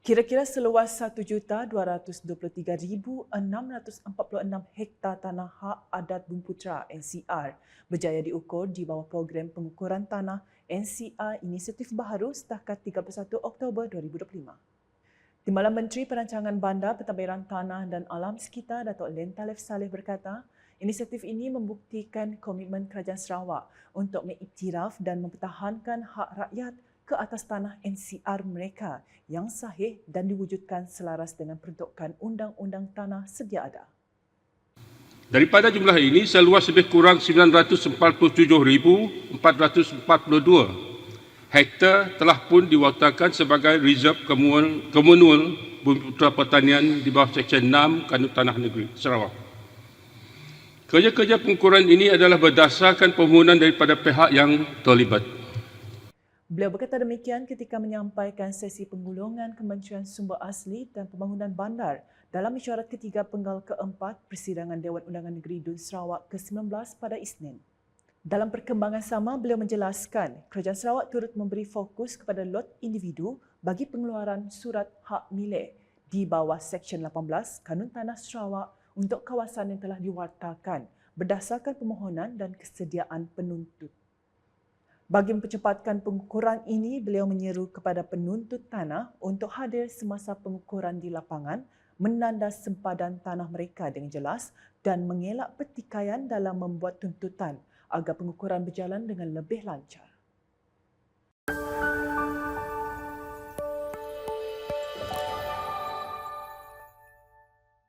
Kira-kira seluas 1,223,646 hektar tanah hak adat Bumiputera NCR berjaya diukur di bawah program pengukuran tanah NCR Inisiatif Baharu setakat 31 Oktober 2025. Timbalan Menteri Perancangan Bandar, Pentadbiran Tanah dan Alam Sekitar Datuk Len Talif Saleh berkata, inisiatif ini membuktikan komitmen Kerajaan Sarawak untuk mengiktiraf dan mempertahankan hak rakyat ke atas tanah NCR mereka yang sahih dan diwujudkan selaras dengan peruntukan Undang-Undang Tanah sedia ada. Daripada jumlah ini, seluas lebih kurang 947,442 hektar telah pun diwakilkan sebagai reserve komunal Bumiputera Pertanian di bawah Seksyen 6 Kanun Tanah Negeri Sarawak. Kerja-kerja pengukuran ini adalah berdasarkan permohonan daripada pihak yang terlibat. Beliau berkata demikian ketika menyampaikan sesi penggulungan Kementerian Sumber Asli dan Pembangunan Bandar dalam mesyuarat ketiga penggal keempat Persidangan Dewan Undangan Negeri Dun Sarawak ke-19 pada Isnin. Dalam perkembangan sama, beliau menjelaskan Kerajaan Sarawak turut memberi fokus kepada lot individu bagi pengeluaran surat hak milik di bawah Seksyen 18 Kanun Tanah Sarawak untuk kawasan yang telah diwartakan berdasarkan permohonan dan kesediaan penuntut. Bagi mempercepatkan pengukuran ini, beliau menyeru kepada penuntut tanah untuk hadir semasa pengukuran di lapangan, menandas sempadan tanah mereka dengan jelas dan mengelak pertikaian dalam membuat tuntutan agar pengukuran berjalan dengan lebih lancar.